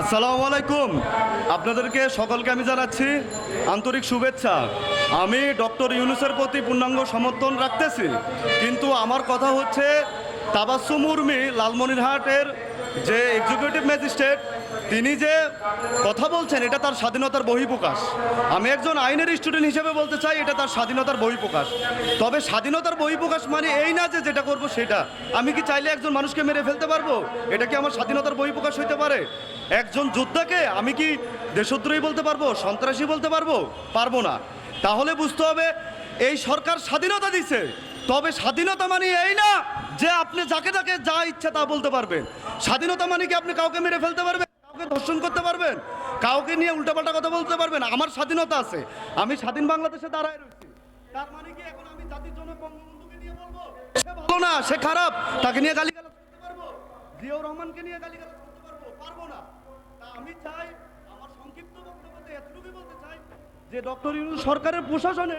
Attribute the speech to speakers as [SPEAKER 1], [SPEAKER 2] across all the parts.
[SPEAKER 1] আসসালামু আলাইকুম। আপনাদেরকে সকলকে আমি জানাচ্ছি আন্তরিক শুভেচ্ছা। আমি ডক্টর ইউনুসের প্রতি পূর্ণাঙ্গ সমর্থন রাখতেছি। কিন্তু আমার কথা হচ্ছে তাবাসুমুর্মি লালমনিরহাটের যে এক্সিকিউটিভ ম্যাজিস্ট্রেট তিনি যে কথা বলছেন, এটা তার স্বাধীনতার বহিঃপ্রকাশ। আমি একজন আইনের স্টুডেন্ট হিসেবে বলতে চাই, এটা তার স্বাধীনতার বহিঃপ্রকাশ। তবে স্বাধীনতার বহিঃপ্রকাশ মানে এই না যে যেটা করব সেটা। আমি কি চাইলে একজন মানুষকে মেরে ফেলতে পারব? এটা কি আমার স্বাধীনতার বহিঃপ্রকাশ হইতে পারে? একজন যোদ্ধাকে আমি কি দেশদ্রোহী বলতে পারব? সন্ত্রাসী বলতে পারব? পারব না। তাহলে বুঝতে হবে, এই সরকার স্বাধীনতা দিছে। তবে স্বাধীনতা মানে এই না যে আপনি যাকে যাকে যা ইচ্ছা তা বলতে পারবেন। স্বাধীনতা মানে কি আপনি কাউকে মেরে ফেলতে পারবেন? কাউকে ধর্ষণ করতে পারবেন? কাউকে নিয়ে উল্টাপাল্টা কথা বলতে পারবেন? আমার স্বাধীনতা আছে। আমি স্বাধীন বাংলাদেশে দাঁড়ায় রয়েছি। তার মানে কি এখন আমি জাতির জন্য বঙ্গবন্ধুকে নিয়ে বলব? সে ভালো না, সে খারাপ। তাকে নিয়ে গালি গালাজ করতে পারব? জিয়াউর রহমানকে নিয়ে গালি গালাজ করতে পারব? পারব না। তা আমি চাই, আমার সংক্ষিপ্ত বক্তব্যতে এতটুকুই বলতে চাই যে ডক্টর ইউনুস সরকারের প্রশাসনে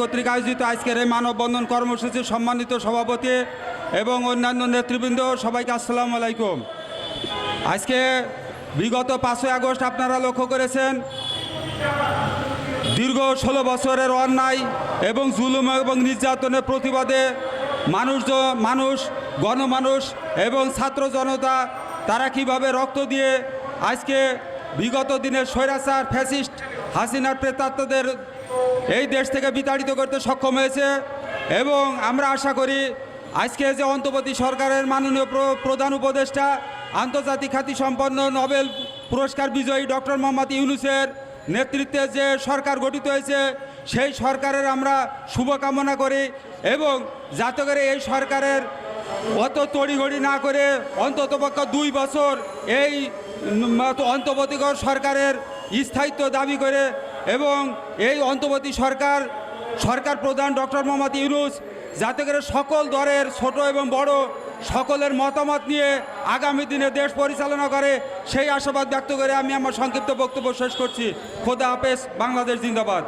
[SPEAKER 2] কর্তৃক আয়োজিত আজকের এই মানববন্ধন কর্মসূচির সম্মানিত সভাপতি এবং অন্যান্য নেতৃবৃন্দ, সবাইকে আসসালামু আলাইকুম। আজকে বিগত পাঁচই আগস্ট আপনারা লক্ষ্য করেছেন, দীর্ঘ ষোলো বছরের অন্যায় এবং জুলুম এবং নির্যাতনের প্রতিবাদে মানুষ মানুষ, গণমানুষ এবং ছাত্র জনতা তারা কীভাবে রক্ত দিয়ে আজকে বিগত দিনের স্বৈরাচার, ফ্যাসিস্ট, হাসিনার প্রেতাত্মদের এই দেশ থেকে বিতাড়িত করতে সক্ষম হয়েছে এবং আমরা আশা করি আজকে যে অন্তর্বর্তী সরকারের মাননীয় প্র- প্রধান উপদেষ্টা আন্তর্জাতিক খ্যাতিসম্পন্ন নোবেল পুরস্কার বিজয়ী ডক্টর মোহাম্মদ ইউনুসের নেতৃত্বে যে সরকার গঠিত হয়েছে সেই সরকারের আমরা শুভকামনা করি এবং যাতে করে এই সরকারের অত তড়িঘড়ি না করে অন্ততপক্ষ দুই বছর এই উম, অন্তর্বর্তীকর সরকারের স্থায়িত্ব দাবি করে এবং এই অন্তর্বর্তী সরকার সরকার প্রধান ডক্টর মোহাম্মদ ইউনুস, যাতে করে সকল দরের ছোট এবং বড় সকলের মতামত নিয়ে আগামী দিনে দেশ পরিচালনা করে, সেই আশাবাদ ব্যক্ত করে আমি আমার সংক্ষিপ্ত বক্তব্য শেষ করছি। খোদা হাফেজ, বাংলাদেশ জিন্দাবাদ।